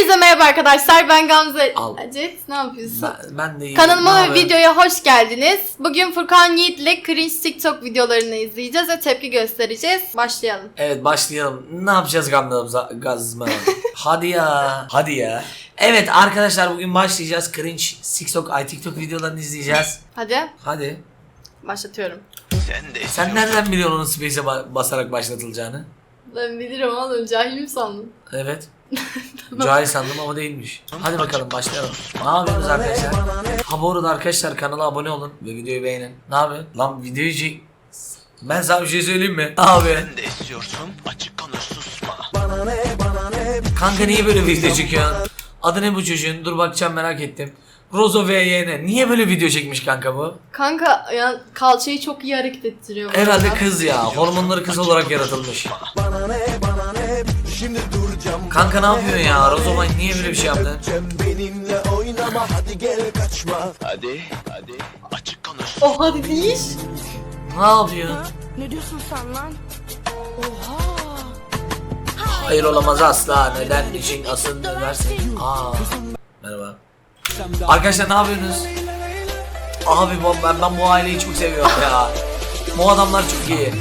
Hepinize merhaba arkadaşlar. Ben Gamze. Al. Cet, ne yapıyorsun? Ben, ben de iyiyim. Kanalıma ve videoya hoş geldiniz. Bugün Furkan Yiğit ile cringe TikTok videolarını izleyeceğiz ve tepki göstereceğiz. Başlayalım. Evet başlayalım. Ne yapacağız Gamze Gazma? Hadi ya. Hadi ya. Evet arkadaşlar bugün başlayacağız. Cringe TikTok, ay TikTok videolarını izleyeceğiz. Hadi Hadi. başlatıyorum. Sen de Sen nereden biliyorsun onun space'e ba- basarak başlatılacağını? Ben bilirim oğlum cahil mi sandın? Evet. Cahil sandım ama değilmiş. Hadi bakalım başlayalım. Ne yapıyorsunuz arkadaşlar? Ha bu arada arkadaşlar kanala abone olun ve videoyu beğenin. Ne yapıyorsun? Lan videoyu çek. Ben sana bir şey söyleyeyim mi? Abi. sen de istiyorsun açık konuş susma. Kanka niye böyle video çekiyorsun? Adı ne bu çocuğun? Dur bakacağım merak ettim. Rozo VYN. Niye böyle video çekmiş kanka bu? Kanka ya kalçayı çok iyi hareket ettiriyor. Herhalde kız ya. Hormonları kız olarak yaratılmış. Kanka ne yapıyorsun ya? Rozo Vine niye böyle bir şey yaptın? benimle oynama hadi gel kaçma Hadi hadi açık konuş. Oh hadi değil. Ne yapıyorsun? Ne diyorsun sen lan? Oha! Hayır olamaz asla. Neden için asıl dönersin? Aa. Merhaba. Arkadaşlar ne yapıyorsunuz? Abi bu- ben, ben bu aileyi çok seviyorum ya. Bu adamlar çok iyi.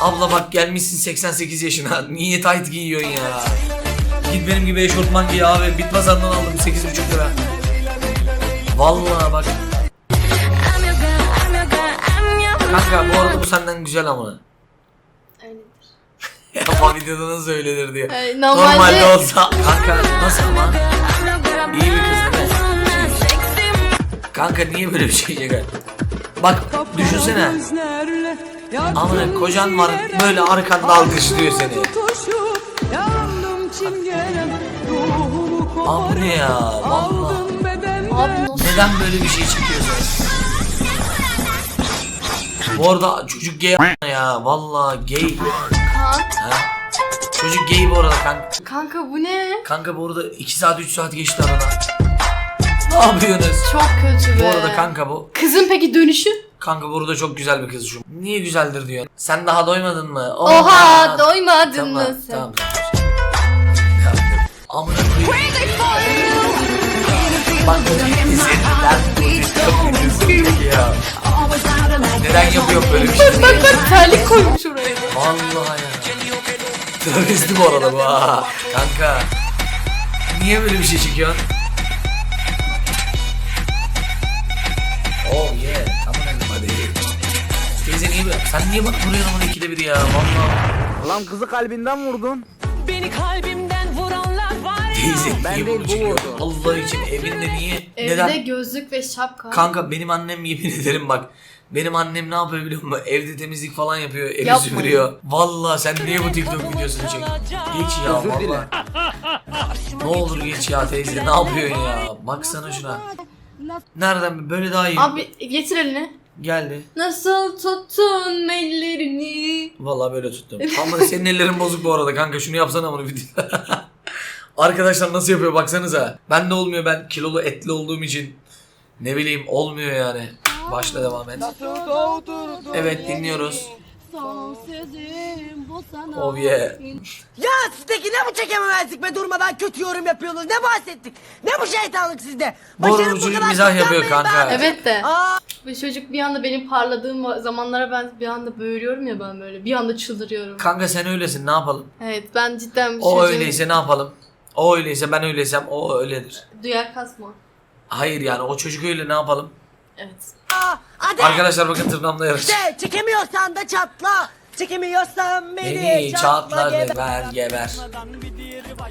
Abla bak gelmişsin 88 yaşına. Niye tight giyiyorsun ya? Git benim gibi eşortman giy abi. Bitmazandan aldım 8,5 lira. Vallahi bak. Kanka bu arada bu senden güzel ama. Ama videoda nasıl öyledir diye. Ee, Normalde normalde olsa kanka nasıl ama? İyi bir kız değil mi? Kanka niye böyle bir şey çeker? Bak düşünsene. Amına kocan var böyle arkanda alkışlıyor seni. Abi ne ya? Vallahi. Neden böyle bir şey çekiyorsun? Bu arada çocuk gay ya. Vallahi gay. Ha? Çocuk gay bu arada kanka. Kanka bu ne? Kanka bu arada 2 saat 3 saat geçti arada. Ne yapıyorsunuz? Çok kötü be. Bu arada kanka bu. Kızın peki dönüşü? Kanka burada çok güzel bir kız şu. Niye güzeldir diyor. Sen daha doymadın mı? Oha, doymadın tamam, mı sen? Tamam Amına koyayım. Bak bu ya. Neden yapıyor böyle bir şey? Bak bak terlik koymuş oraya. Vallahi ya. Travesti bu arada bu. Kanka. Niye böyle bir şey çekiyorsun? Teyze niye böyle? Sen niye bana vuruyorsun ama ikide bir ya? Vallahi. Lan kızı kalbinden vurdun. Beni kalbimden vuranlar var ya. Teyze Ben niye değil, bunu bu vurdu. Allah için evinde niye? Evde Neden? gözlük ve şapka. Kanka benim annem yemin ederim bak. Benim annem ne yapıyor biliyor musun? Evde temizlik falan yapıyor, evi Yapma. süpürüyor. Vallahi sen niye bu TikTok videosunu çek? Geç ya vallahi. ne olur geç ya teyze ne yapıyorsun ya? Baksana şuna. Nereden böyle daha iyi. Abi getir elini. Geldi. Nasıl tuttun ellerini? Vallahi böyle tuttum. Ama senin ellerin bozuk bu arada kanka şunu yapsana bunu bir Arkadaşlar nasıl yapıyor baksanıza. Ben de olmuyor ben kilolu etli olduğum için. Ne bileyim olmuyor yani. Başla devam et. Evet dinliyoruz. Oh yeah. Ya sizdeki ne bu çekememezlik be durmadan kötü yorum yapıyorsunuz ne bahsettik ne bu şeytanlık sizde Bu Başarım bu çocuk kadar mizah yapıyor kıskanmayın kanka. be. Evet de. Aa, Bu çocuk bir anda benim parladığım zamanlara ben bir anda böğürüyorum ya ben böyle. Bir anda çıldırıyorum. Kanka sen öylesin ne yapalım? Evet ben cidden bu O çocuğun öyleyse ne yapalım? O öyleyse ben öyleysem o öyledir. duyar kasma. Hayır yani o çocuk öyle ne yapalım? Evet. aa, hadi Arkadaşlar bakın tırnağımla yarış. işte çekemiyorsan da çatla çekemiyorsan beni, Beni çatla, geber geber.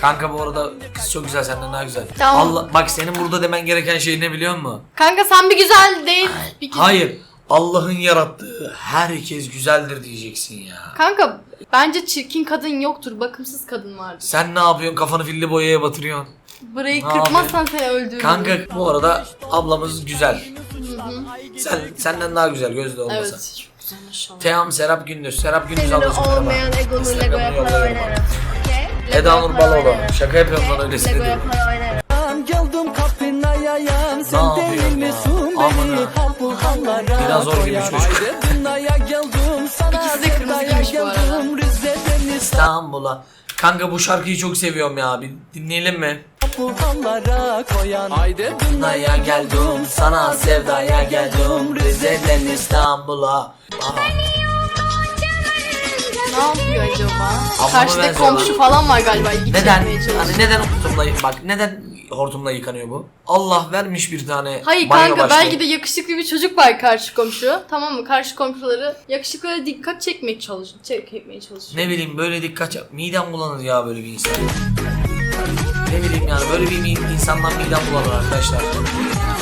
Kanka bu arada kız çok güzel senden daha güzel. Tamam. Allah bak senin burada demen gereken şey ne biliyor musun? Kanka sen bir güzel değil. Bir güzel. Hayır. Allah'ın yarattığı herkes güzeldir diyeceksin ya. Kanka bence çirkin kadın yoktur. Bakımsız kadın vardır. Sen ne yapıyorsun? Kafanı filli boyaya batırıyorsun. Burayı Ne kırpmazsan seni öldürürüm. Kanka bu arada ablamız güzel. Sen senden daha güzel gözde olmasa. Evet. Çok güzel maşallah. Team Serap Gündüz. Serap Gündüz merhaba. olmayan egolu Lego Instagram'ı yapar yolluyorum oynarım. Okey? Eda Nur yapar Baloğlu. oynarım. Şaka yapıyorum lan öylesine yapar oynarım. Geldim kapına yayan sen Ne değil yapıyorsun misin ya? beni Amına. kapı hallara Biraz zor gibi koyan. çocuk. Haydi dünyaya geldim sana İkisi de kırmızı sevdaya giymiş bu arada. geldim Rize'den İstanbul'a İstanbul'a Kanka bu şarkıyı çok seviyorum ya. Bir dinleyelim mi? Bu hallara koyan Haydi Dünyaya geldim, sana sevdaya geldim. Rize'den İstanbul'a. Aha. Ne yapıyor acaba? Ama Karşıda komşu lan. falan var galiba. ilgi Neden? çekmeye çalışıyor. Hani neden hortumla bak neden hortumla yıkanıyor bu? Allah vermiş bir tane Hayır banyo kanka başlığı. belki de yakışıklı bir çocuk var karşı komşu. Tamam mı? Karşı komşuları yakışıklılara dikkat çekmek çalışıyor. Çekmeye çalışıyor. Ne bileyim böyle dikkat yap. Midem bulanır ya böyle bir insan. Ne bileyim yani böyle bir mi- insandan midem bulanır arkadaşlar.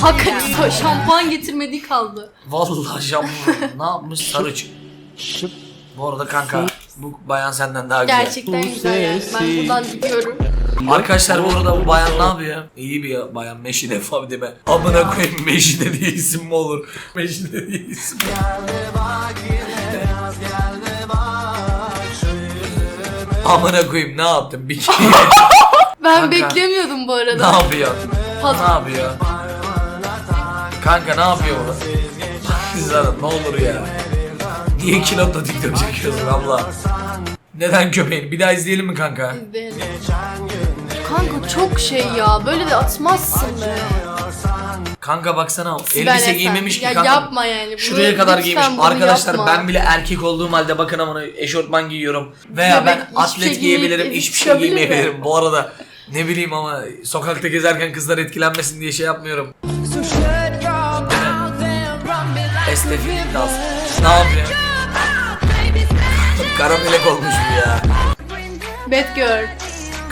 Hakikaten şampuan getirmediği kaldı. Vallahi şampuan ne yapmış sarıç. Bu arada kanka bu bayan senden daha güzel. Gerçekten güzel yani. Ben buradan gidiyorum. Arkadaşlar bu arada bu bayan ne yapıyor? İyi bir bayan Meşide falan deme. Amına koyayım Meşide diye isim mi olur? Meşide diye isim. Amına koyayım ne yaptın? Bir kere Ben Kanka. beklemiyordum bu ne arada. yapıyor? Pas- Ne yapıyor? Kanka ne yapıyor bu? Kızlarım ne olur ya. Niye kilotla TikTok çekiyorsun abla? Neden köpeğin? Bir daha izleyelim mi kanka? İzleyelim. Kanka çok şey ya. Böyle de atmazsın be. Kanka baksana Sibel elbise Esen. giymemiş ki ya kanka. yapma yani. Bunu- Şuraya kadar lütfen giymiş. bunu Arkadaşlar yapma. ben bile erkek olduğum halde bakın amına eşortman giyiyorum. Veya Bebek ben hiçbir atlet şey giyebilirim, giyip hiçbir şey çıkabilir mi? giymeyebilirim. Bu arada ne bileyim ama sokakta gezerken kızlar etkilenmesin diye şey yapmıyorum. Estetik dans. Ne yapıyor? Kara melek olmuş bu ya. Bad girl.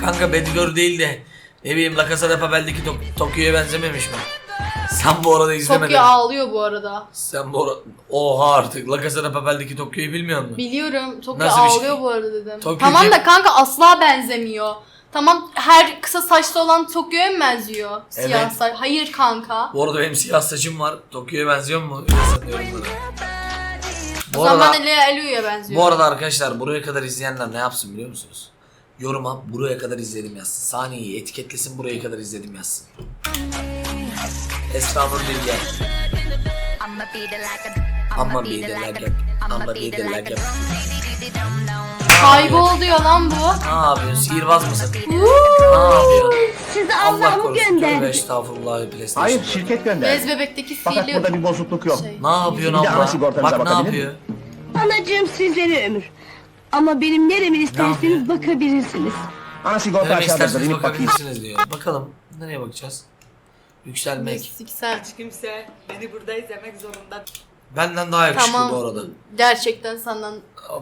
Kanka Bad Girl değil de ne bileyim La Casa de Papel'deki Tok- Tokyo'ya benzememiş mi? Sen bu arada izlemedin. Tokyo ağlıyor bu arada. Sen bu arada... Oha artık La Casa de Papel'deki Tokyo'yu bilmiyor musun? Biliyorum. Tokyo Nasıl şey? ağlıyor bu arada dedim. Tokyo tamam da kanka asla benzemiyor. Tamam her kısa saçlı olan Tokyo'ya mı benziyor? Siyah Evet. saç. Hayır kanka. Bu arada benim siyah saçım var. Tokyo'ya benziyor mu? Öyle sanıyorum bunu. Bu O zaman arada, Lea Elu'ya benziyor. bu arada arkadaşlar buraya kadar izleyenler ne yapsın biliyor musunuz? Yoruma buraya kadar izledim yazsın. Saniyeyi etiketlesin buraya kadar izledim yazsın. Esra Nur Bilge. Ama bir de like Ama bir de like Kaybol diyor lan bu. Ne yapıyorsun? Sihirbaz mısın? ne yapıyorsun? Sizi Allah Allah'ım korusun. Tövbe gönderdi. estağfurullah PlayStation. Hayır şirket gönderdi. Bez bebekteki Fakat sihirli burada bir bozukluk yok. şey. Ne yapıyorsun Bir de ana abla? sigortanıza Bak ne bakabilir yapıyor? Anacığım sizlere ömür. Ama benim neremi isterseniz bakabilirsiniz. Ana sigorta Nereye aşağıda isterseniz inip bakayım. bakabilirsiniz diyor. Bakalım nereye bakacağız? Yükselmek. Siksen. Kimse beni burada izlemek zorunda. Benden daha yakışıklı Tamam. bu arada. Gerçekten senden.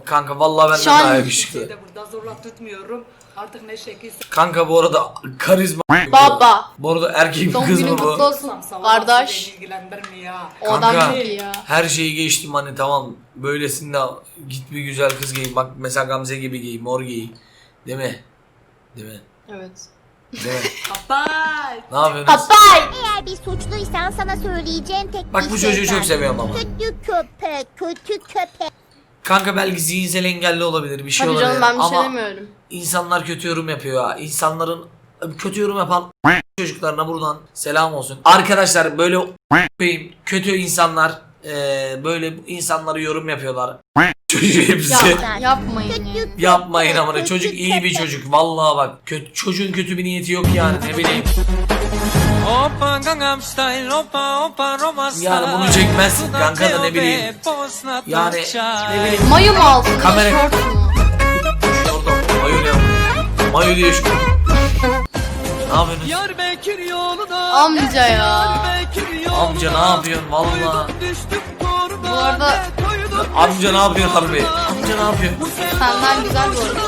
Kanka vallahi benden Şu an- daha yakışıklı. de burada zorla tutmuyorum. Artık ne şekilse Kanka bu arada karizma. Baba. Bu arada erkek mi Doğum kız günün mı kutlu bu? olsun. Kardeş. beni ilgilendirmiyor. O adam Kanka. çok iyi ya. Her şeyi geçtim hani tamam. Böylesinde git bir güzel kız giy. Bak mesela Gamze gibi giy. Mor giy. Değil mi? Değil mi? Evet. Mi? Kapat. ne yapıyorsunuz? Eğer bir suçluysan sana söyleyeceğim tek Bak bu çocuğu çok seviyorum ama. Kötü köpek, kötü köpek. Kanka belki zihinsel engelli olabilir bir şey Tabii olabilir. canım ben bir şey ama demiyorum. insanlar kötü yorum yapıyor ya. İnsanların kötü yorum yapan çocuklarına buradan selam olsun. Arkadaşlar böyle kötü insanlar eee, böyle insanları yorum yapıyorlar. Çocuğu hepsi. Ya, yapmayın ya. Yapmayın amına çocuk iyi bir çocuk. Vallahi bak kötü, çocuğun kötü bir niyeti yok yani ne bileyim. Opa Gangnam Style Opa Opa Roma Yani bunu çekmezsin kanka da ne bileyim. Yani ne bileyim. Mayo mu aldın? Kamera- Şort mu? Orada mayo ne? Mayo diye şu. Ne yapıyorsunuz? Yar Bekir yoluna Amca ya. Amca ne yapıyorsun valla? Bu arada Amca ne yapıyor harbi? Amca ne yapıyor? senden güzel bu arada.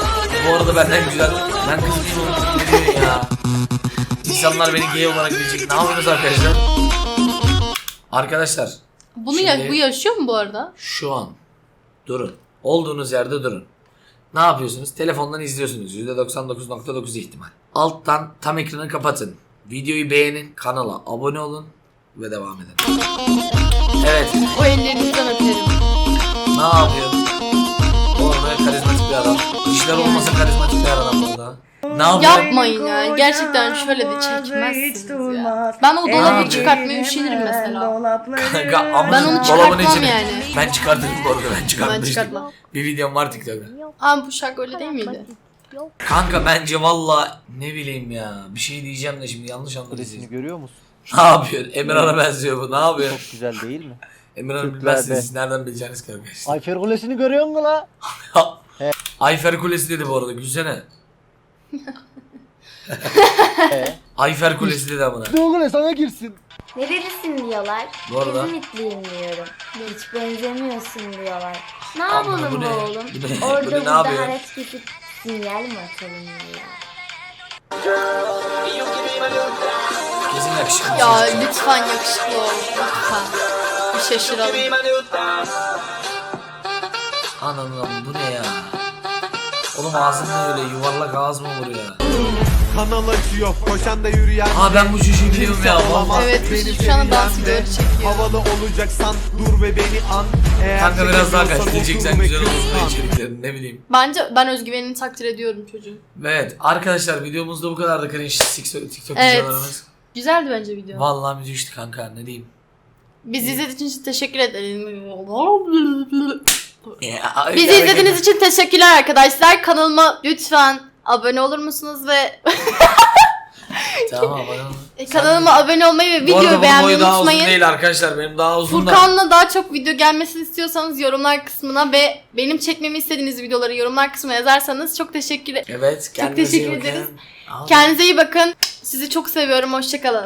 Bu arada benden güzel. Ben kız. Ne diyorsun ya? İnsanlar beni gay olarak bilecek. Ne yapıyorsunuz arkadaşlar? Arkadaşlar Bunu ya, bu yaşıyor mu bu arada? şu an durun. Olduğunuz yerde durun. Ne yapıyorsunuz? Telefondan izliyorsunuz. %99.9 ihtimal. Alttan tam ekranı kapatın. Videoyu beğenin. Kanala abone olun. Ve devam edelim. Evet. O ellerinizden öperim. Ne yapıyorsun? Bu arada karizmatik bir adam. İşler olmasa karizmatik bir adam burada. Ne? Yapmayın ya. Gerçekten şöyle de çekmezsiniz ya. Ben o dolabı çıkartmaya üşenirim mesela. Kanka ama Ben onu dolabın çıkartmam içine- yani. Ben çıkartırım bu arada ben çıkartmıştım. çıkartmam. Bir videom var TikTok'ta. Aa bu şarkı öyle değil miydi? Yok. Kanka bence valla ne bileyim ya. Bir şey diyeceğim de şimdi yanlış anlayacaksın. görüyor musun? Ne yapıyor? Emirhan'a benziyor bu. Ne yapıyor? Çok güzel değil mi? Emirhan'ı Türklerde. bilmezsiniz. Siz nereden bileceğiniz ki arkadaşlar? Ayfer Kulesi'ni görüyor musun la? Ayfer Kulesi dedi bu arada. Gülsene. Ayfer Kulesi dedi amına. Kule sana girsin. Nerelisin diyorlar. Bu arada- İzmitliyim diyorum. Hiç benzemiyorsun diyorlar. Ne yapalım bu ne? oğlum? Bu ne? Bu Orada ne, ne burada yapıyor? haraç kesip sinyal mi atalım diyor. Kesin yakışıklı. Ya lütfen yakışıklı ol. Lütfen. Bir şaşıralım. Anam bu ne ya? Oğlum ağzın ne öyle yuvarlak ağız mı olur ya? Kanal açıyor koşan da yürüyen Ha ben bu çocuğu biliyorum ya. vallahi. Evet bu şu anda dans videoları çekiyor. Havalı olacaksan dur ve beni an Eğer Kanka biraz daha otur ve güzel bu içeriklerin ne bileyim. Bence ben özgüvenini takdir ediyorum çocuğun. Evet arkadaşlar videomuzda bu kadardı cringe TikTok, TikTok Evet. videolarımız. Güzeldi bence video. Vallahi müthişti kanka ne diyeyim. Bizi izlediğiniz için teşekkür ederim. Ya, Bizi izlediğiniz için teşekkürler arkadaşlar. Kanalıma lütfen abone olur musunuz ve Tamam abone olun. e, kanalıma abone olmayı ve Bu arada videoyu bunun beğenmeyi boyu daha uzun unutmayın. değil arkadaşlar benim daha uzun da. Furkan'la daha çok video gelmesini istiyorsanız yorumlar kısmına ve benim çekmemi istediğiniz videoları yorumlar kısmına yazarsanız çok teşekkür Evet kendinize teşekkür iyi bakın. ederiz. Al. Kendinize iyi bakın. Sizi çok seviyorum. Hoşçakalın.